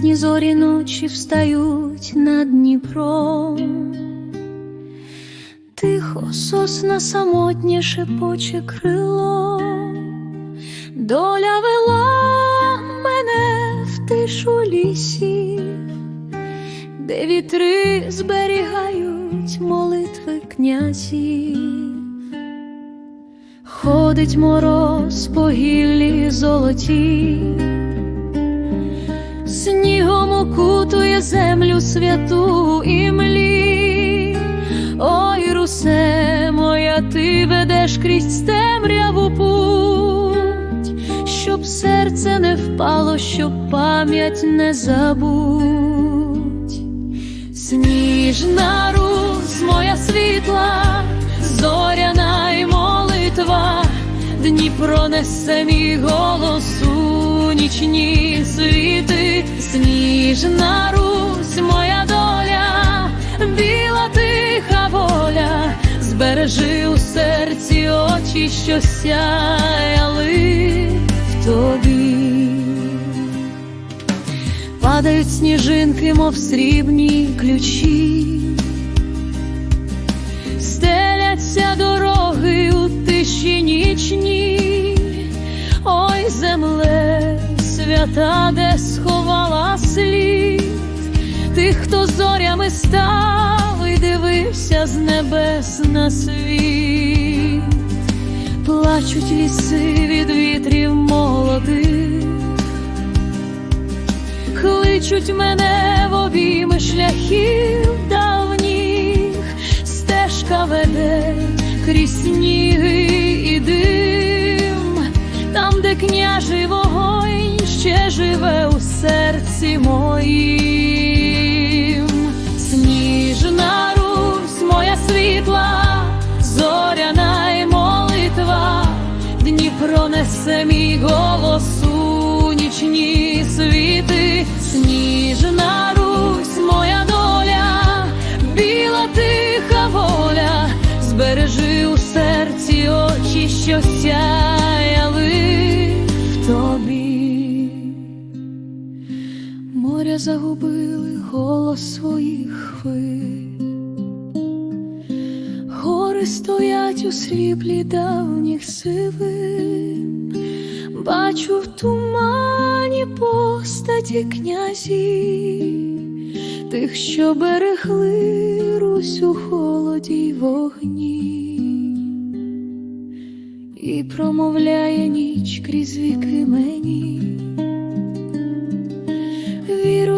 зорі ночі встають над Дніпром, тихо сосна самотнє шепоче крило, доля вела мене в тишу лісі, де вітри зберігають молитви князів. Ходить мороз по гіллі золоті, землю святу і млі. Ой, русе моя, ти ведеш крізь темряву путь, щоб серце не впало, щоб пам'ять не забудь. Сніжна Русь, моя світла, зоряна й молитва, Дніпро несе мій голос у нічні світи, сніжна Русь, моя доля, біла тиха воля, збережи у серці очі, що сяяли в тобі. Падають сніжинки, мов срібні ключі, стеляться дороги у тиші нічні, ой, земле, свята, де сховала слід, тих, хто зорями став і дивився з небес на світ, плачуть ліси від вітрів молодих. Кличуть мене в обійми шляхів давніх, стежка веде крізь сніги і дим, там, де княжий вогонь живе у серці моїм, сніжна Русь, моя світла, зоряна й молитва, Дніпро несе мій голос у нічні світи, сніжна Русь, моя доля, біла тиха воля, збережи у серці очі, що сяяли загубили голос своїх хвиль. Гори стоять у сріблі давніх сивин, бачу в тумані постаті князів, тих, що берегли Русь у холоді й вогні, і промовляє ніч крізь віки мені.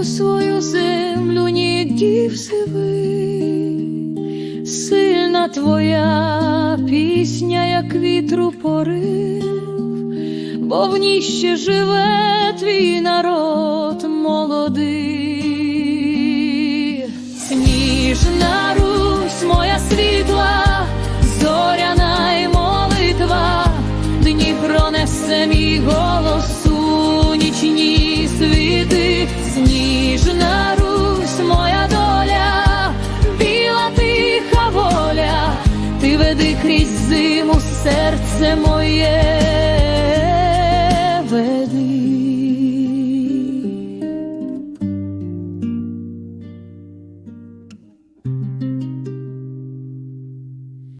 Віру свою землю, ні дів сивий, сильна твоя пісня, як вітру порив, бо в ній ще живе твій народ молодий, веди крізь зиму серце моє.